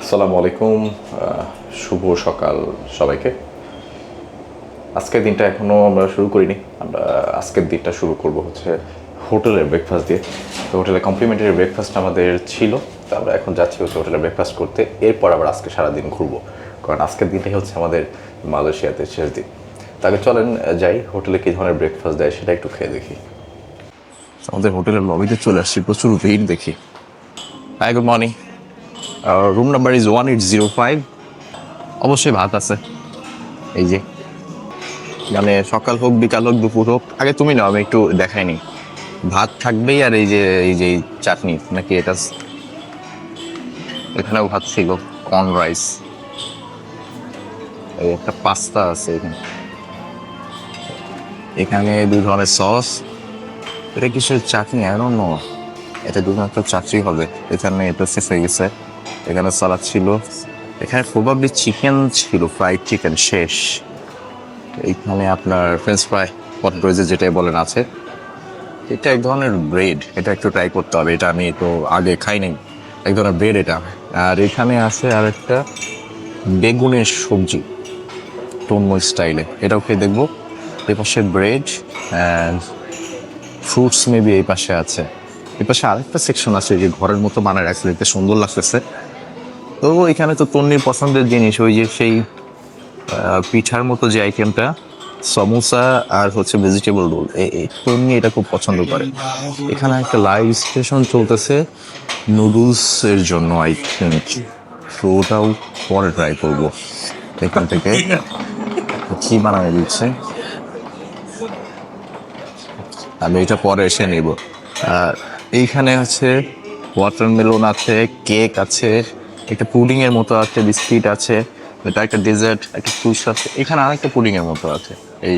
আসসালামু আলাইকুম শুভ সকাল সবাইকে। আজকের দিনটা এখনও আমরা শুরু করিনি, আমরা আজকের দিনটা শুরু করব হচ্ছে হোটেলের ব্রেকফাস্ট দিয়ে। তো হোটেলে কমপ্লিমেন্টারি ব্রেকফাস্ট আমাদের ছিল, তো আমরা এখন যাচ্ছি হচ্ছে হোটেলে ব্রেকফাস্ট করতে, এরপর আবার আজকে সারাদিন ঘুরবো। কারণ আজকের দিনটাই হচ্ছে আমাদের মালয়েশিয়াতে শেষ দিন। তাকে চলেন যাই, হোটেলে কী ধরনের ব্রেকফাস্ট দেয় সেটা একটু খেয়ে দেখি। আমাদের হোটেলের লবিতে চলে আসছি, প্রচুর ভিড় দেখি। Hi good morning room number is one eight zero five অবশ্যই ভাত আছে। এই যে মানে সকাল হোক, বিকাল হোক, দুপুর হোক, আগে তুমি নাও, আমি একটু দেখাইনি ভাত থাকবেই আর এই যে এই যে চাটনি, নাকি এটা? এখানেও ভাত ছিল কর্ন রাইস একটা পাস্তা আছে এখানে। এখানে দুই ধরনের সস এটা কিসের আই ডোন্ট নো এটা দুধমাত্র চাটনি হবে। এখানে এটা শেষ হয়ে গেছে। এখানে সালাদ ছিল। এখানে প্রবাবলি চিকেন ছিল ফ্রাইড চিকেন শেষ। এইখানে আপনার ফ্রেঞ্চ ফ্রাই পটেটো যে যেটাই বলেন আছে। এটা এক ধরনের ব্রেড এটা একটু ট্রাই করতে হবে। এটা আমি তো আগে খাই নাই। এক ধরনের ব্রেড এটা। আর এখানে আছে আর একটা বেগুনের সবজি টনময় স্টাইলে এটাও খেয়ে দেখব। এই পাশে ব্রেড অ্যান্ড ফ্রুটস মেবি এই পাশে আছে। এই পাশে আরেকটা সেকশন আছে যে ঘরের মতো বানায় রাখছে দেখতে সুন্দর লাগতেছে। তো এখানে তো তন্নির পছন্দের জিনিস ওই যে সেই পিঠার মতো যে আইটেমটা সমোসা আর হচ্ছে ভেজিটেবল রোল এই তন্নি এটা খুব পছন্দ করে। এখানে একটা লাইভ স্টেশন চলতেছে নুডলস এর জন্য আই থিঙ্ক তো ওটাও পরে ট্রাই করব। এখান থেকে কি বানানো দিচ্ছে? আমি এটা পরে এসে নিব। আর এইখানে হচ্ছে ওয়াটারমেলন আছে কেক আছে একটা পুডিং এর মতো আছে বিস্কিট আছে এটা একটা ডেজার্ট একটা ফ্রুটস আছে এখানে আরেকটা পুডিং এর মতো আছে এই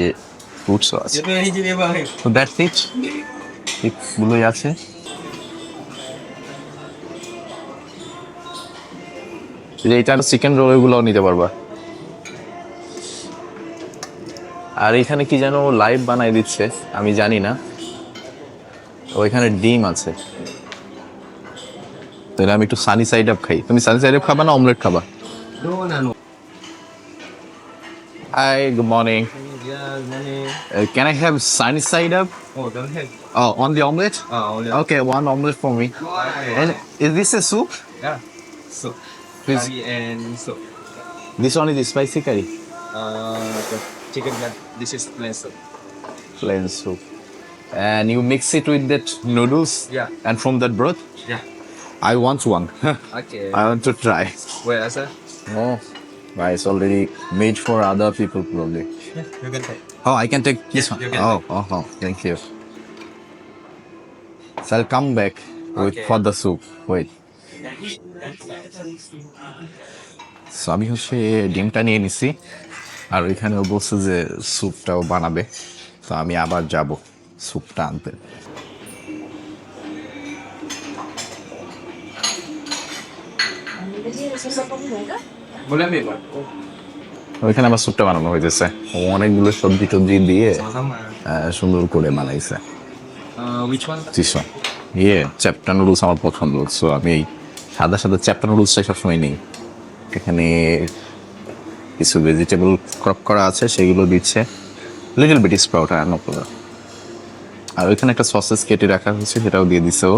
ফ্রুটসও আছে। তো দ্যাটস ইট গুলোই আছে? এই যে চিকেন রোল এগুলোও নিতে পারবা। আর এখানে কি যেন লাইভ বানাই দিচ্ছে আমি জানি না। ওইখানে ডিম আছে তাহলে আমি একটু সানি সাইড আপ খাই তুমি সানি সাইড আপ খাবা না অমলেট খাবা hi good morning can I have sunny side up Oh, don't have. Oh, on the omelet? Ah, only. Okay, one omelet for me. And is this a soup? Yeah. So, Please. curry and so, This one is the spicy curry. uh, the chicken gun. This is plain soup. Plain soup. And you mix it with that noodles? Yeah. And from that broth? Yeah. I want one. Okay. I want to try. Where, sir? Oh, right, it's already made for other people probably. Yeah, you can take. Oh, I can take this yeah, one. you can Oh, oh, oh, thank you. So I'll come back with Okay. for the soup. Wait. So আমি হচ্ছে ডিমটা নিয়ে নিছি আর ওইখানেও বলছে যে স্যুপটাও বানাবে তো আমি আবার যাব স্যুপটা আনতে? ওইখানে আবার স্যুপটা বানানো হইতেছে। অনেকগুলো সবজি টবজি দিয়ে সুন্দর করে বানাইছে। Uh, which one? দিস ইয়ে চ্যাপ্টা নুডলস আমার পছন্দ সো আমি এই সাদা সাদা চ্যাপ্টা নুডলসটাই সবসময় নিই। এখানে কিছু ভেজিটেবল ক্রপ করা আছে সেগুলো দিচ্ছে। লিটল বিট স্প্রাউট আর নো প্রবলেম আর ওইখানে একটা সসেস কেটে রাখা হয়েছে সেটাও দিয়ে দিছে ও।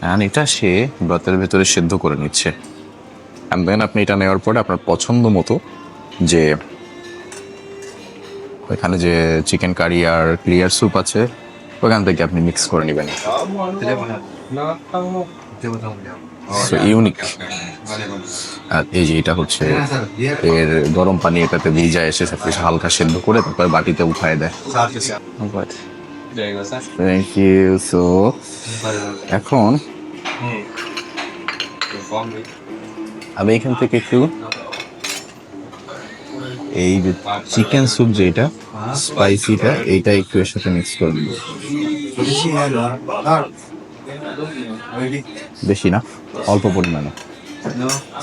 অ্যান্ড এটা সে ব্রতের ভেতরে সেদ্ধ করে নিচ্ছে। অ্যান্ড দেন আপনি এটা নেওয়ার পরে আপনার পছন্দ মতো যে ওইখানে যে চিকেন কারি আর ক্লিয়ার স্যুপ আছে ওখান থেকে আপনি মিক্স করে নেবেন। ইউনিক. আর এই যে এটা হচ্ছে এর গরম পানি এটাতে ভিজা এসে সব কিছু হালকা সেদ্ধ করে তারপর বাটিতে উঠায় দেয়। থ্যাংক ইউ সো এখন. আমি এখান থেকে একটু এই যে চিকেন স্যুপ যেটা স্পাইসিটা এইটা একটু এর সাথে মিক্স করে দিব বেশি না অল্প পরিমাণে।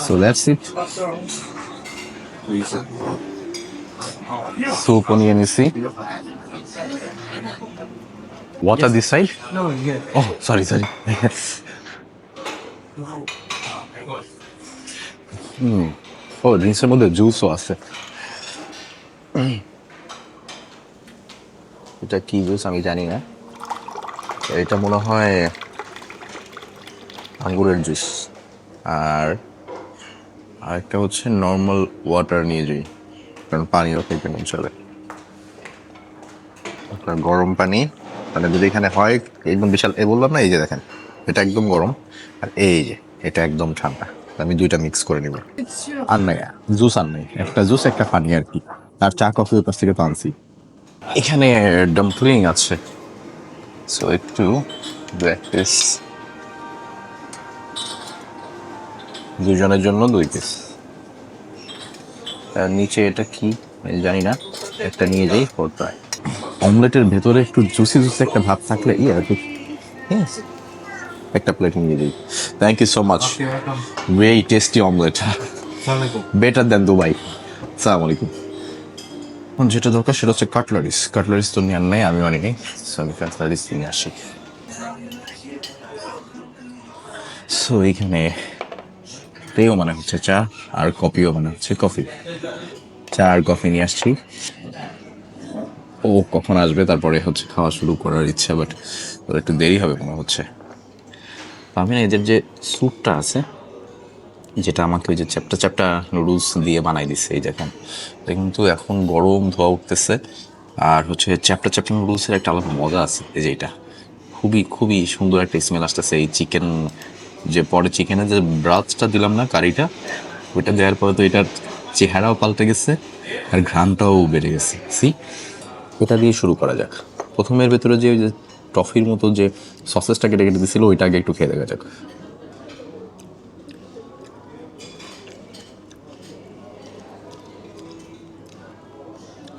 সো দ্যাটস ইট স্যুপও নিয়ে নিছি। What are this side? No, yeah. Oh, sorry, sorry. হুম ও ড্রিঙ্কসের মধ্যে জুসও আছে. এটা কি জুস আমি জানি না। এটা মনে হয় আঙ্গুরের জুস আর আরেকটা হচ্ছে নর্মাল ওয়াটার নিয়ে যাই কারণ পানিও খেতে চলে। গরম পানি। মানে যদি এখানে হয়, একদম বিশাল, এ বললাম না, এই যে দেখেন, এটা একদম গরম, আর এই যে, এটা একদম ঠান্ডা। আমি দুইটা মিক্স করে নিব। আর নাই জুস আর নাই, একটা জুস একটা পানি আর কি। আর চা কফি পাশ থেকে তো আনছি। এখানে ডাম্পলিং আছে। সো একটু পিস দুজনের জন্য দুই পিস নিচে এটা কি? জানি না। একটা নিয়ে যাই ফোর ফ্রাই অমলেটের ভেতরে একটু জুসি জুসি একটা ভাব থাকলে ইয়ে আর কি. একটা প্লেট নিয়ে দিই thank you so much very tasty omelette better than Dubai সালাম আলাইকুম এখন যেটা দরকার সেটা হচ্ছে কাটলারিস। কাটলারিস তো নেওয়ার নেই আমি অনেক সো আমি কাটলারিস নিয়ে আসি। সো এইখানে তেও মানে হচ্ছে চা আর কফিও মানে হচ্ছে কফি। চা আর কফি নিয়ে আসছি। ও কখন আসবে, তারপরে হচ্ছে খাওয়া শুরু করার ইচ্ছা বাট ওর একটু দেরি হবে মনে হচ্ছে। আমি না এদের যে স্যুপটা আছে, যেটা আমাকে ওই যে চ্যাপটা চ্যাপটা নুডলস দিয়ে বানাই দিচ্ছে এই দেখেন। কিন্তু এখন গরম ধোয়া উঠতেছে, আর হচ্ছে চ্যাপটা চ্যাপটা নুডলসের একটা আলাদা মজা আছে, এই যে এটা। খুবই খুবই সুন্দর একটা স্মেল আসতেছে, এই চিকেন যে পরে চিকেনের যে ব্রাথটা দিলাম না, কারিটা, ওইটা দেওয়ার পরে তো এটার চেহারাও পাল্টে গেছে, আর ঘ্রাণটাও বেড়ে গেছে। সি এটা দিয়ে শুরু করা যাক। প্রথমের ভেতরে যে টফির মতো যে সসেসটা কেটে কেটে দিছিল ওইটা আগে একটু খেয়ে দেখা যাক।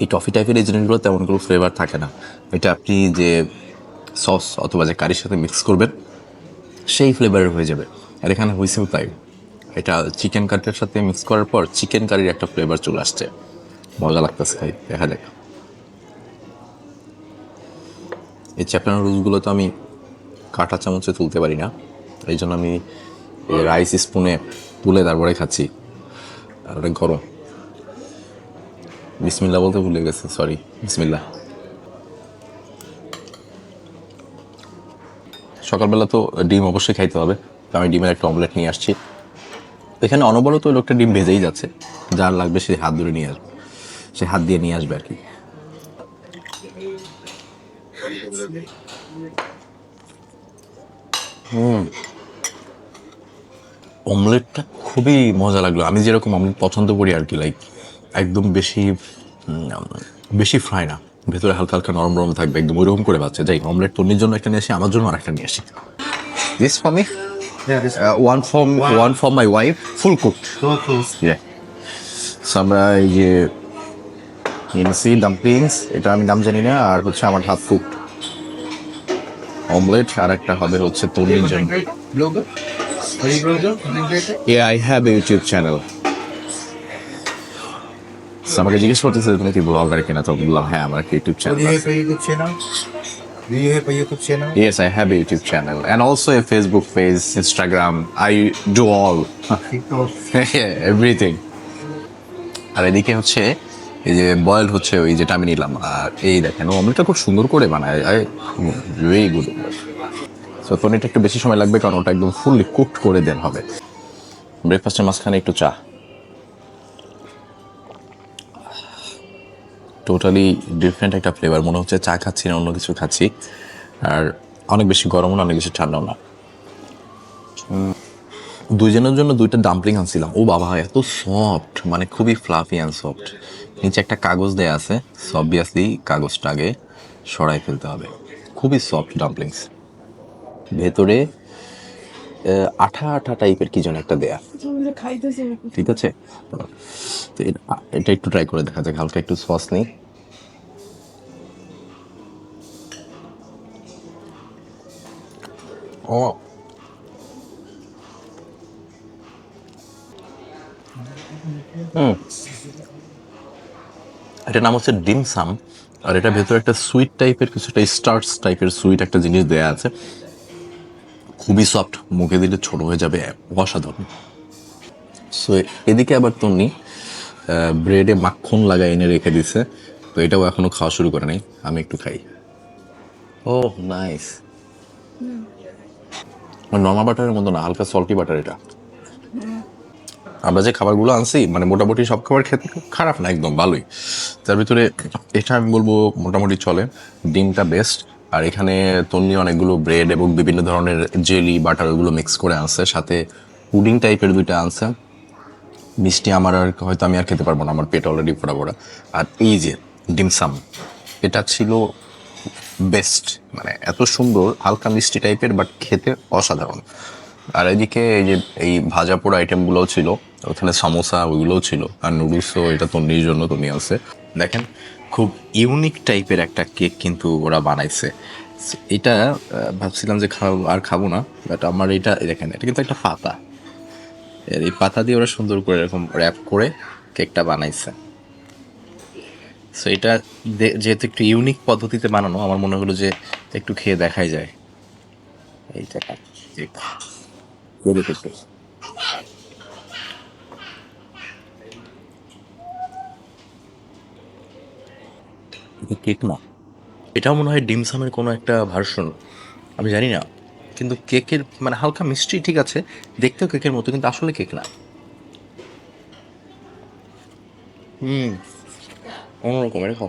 এই টফি টাইপের এই জিনিসগুলো তেমন কোনো ফ্লেভার থাকে না। এটা আপনি যে সস অথবা যে কারির সাথে মিক্স করবেন, সেই ফ্লেভারের হয়ে যাবে। আর এখানে হয়েছেও তাই। এটা চিকেন কারিটার সাথে মিক্স করার পর চিকেন কারির একটা ফ্লেভার চলে আসছে। মজা লাগতেছে দেখা যাক। এই চ্যাপটানো রুলসগুলো তো আমি কাঁটা চামচে তুলতে পারি না। এই জন্য আমি রাইস স্পুনে তুলে তারপরে খাচ্ছি। আর ওটা গরম। বিসমিল্লা বলতে ভুলে গেছে সরি বিসমিল্লা সকালবেলা তো ডিম অবশ্যই খাইতে হবে। তো আমি ডিমের একটা অমলেট নিয়ে আসছি। এখানে অনবরত ওই লোকটা ডিম ভেজেই যাচ্ছে। যার লাগবে সে হাত ধরে নিয়ে আসবে। সে হাত দিয়ে নিয়ে আসবে আর কি। হুম। অমলেটটা খুবই মজা লাগল। আমি যেরকম অমলেট পছন্দ করি আর কি লাইক একদম বেশি বেশি ফ্রাই না। ভেতরে হালকা হালকা নরম নরম থাকবে একদম ওইরকম করে বাচ্চা। যাই অমলেট তন্নির জন্য একটা নিয়ে আসি আমার জন্য আরেকটা নিয়ে আসি। This for me one for one for my wife full cooked আমরা এই যে ডাম্পলিংস এটা আমি নাম জানি না আর হচ্ছে আমার হাফ কুকড অমলেট আর একটা হবে হচ্ছে জন্য? Yeah, I have a YouTube channel. So, আমাকে জিজ্ঞেস করতেছে তুমি কি ব্লগার কিনা তো বললাম হ্যাঁ আমার একটা YouTube channel? Do you have a YouTube channel? Yes, I have a YouTube channel and also a Facebook page, Instagram. I do all, TikTok. everything. আর এদিকে হচ্ছে এই যে বয়েল হচ্ছে, ওই যেটা আমি নিলাম। আর এই দেখেন, ও খুব সুন্দর করে বানায়। ভেরি গুড সো পনিরটা একটু বেশি সময় লাগবে, কারণ ওটা একদম ফুললি কুকড করে দেন হবে। ব্রেকফাস্টের মাঝখানে একটু চা। টোটালি ডিফারেন্ট একটা ফ্লেভার মনে হচ্ছে চা খাচ্ছি না, অন্য কিছু খাচ্ছি। আর অনেক বেশি গরমও না, অনেক বেশি ঠান্ডাও না। দুজনের জন্য দুইটা ডাম্পলিং আনছিলাম। ও বাবা, এত সফট মানে খুবই ফ্লাফি অ্যান্ড সফট নিচে একটা কাগজ দেয়া আছে। অবভিয়াসলি কাগজটা আগে সরাই ফেলতে হবে। খুবই সফট ডাম্পলিংস ভেতরে আঠা আঠা টাইপের কি যেন একটা দেয়া। ঠিক আছে? তো এটা একটু ট্রাই করে দেখা যাক, হালকা একটু সস নেই। ও এটার নাম হচ্ছে ডিমসাম আর এটা ভেতরে একটা সুইট টাইপের কিছু একটা স্টার্স টাইপের সুইট একটা জিনিস দেয়া আছে। খুবই সফট মুখে দিলে ছোট হয়ে যাবে অসাধারণ। সো এদিকে আবার তন্নি ব্রেডে মাখন লাগাই এনে রেখে দিছে। তো এটাও এখনও খাওয়া শুরু করে নাই আমি একটু খাই। ও নাইস নর্মাল বাটারের মতো না হালকা সল্টি বাটার এটা। আমরা যে খাবারগুলো আনছি মানে মোটামুটি সব খাবার খেতে খারাপ না, একদম ভালোই। তার ভিতরে এটা আমি বলব মোটামুটি চলে, ডিমটা বেস্ট আর এখানে তন্নি অনেকগুলো ব্রেড এবং বিভিন্ন ধরনের জেলি বাটার ওগুলো মিক্স করে আনছে। সাথে পুডিং টাইপের দুইটা আনছে। মিষ্টি আমার আর হয়তো আমি আর খেতে পারব না, আমার পেট অলরেডি ভরা ভরা। আর এই যে ডিমসাম এটা ছিল বেস্ট মানে এত সুন্দর, হালকা মিষ্টি টাইপের বাট খেতে অসাধারণ। আর এদিকে এই যে এই ভাজা পোড়া আইটেমগুলোও ছিল, ওখানে সামোসা ওইগুলোও ছিল, আর নুডলসও এটা তন্নির জন্য তো নিয়ে আসে। দেখেন, খুব ইউনিক টাইপের একটা কেক কিন্তু ওরা বানাইছে। এটা ভাবছিলাম যে খাব আর খাব না বাট আমার এটা দেখেন, এটা কিন্তু একটা পাতা। এই পাতা দিয়ে ওরা সুন্দর করে এরকম র্যাপ করে কেকটা বানাইছে। সো এটা যেহেতু একটু ইউনিক পদ্ধতিতে বানানো, আমার মনে হলো যে একটু খেয়ে দেখাই যায়। এইটা কেক করে দেখতে কেক না। এটাও মনে হয় ডিমসামের কোনো একটা ভার্সন আমি জানি না। কিন্তু কেকের মানে হালকা মিষ্টি ঠিক আছে। দেখতেও কেকের মতো কিন্তু আসলে কেক না। হুম। অন্যরকম এরকম।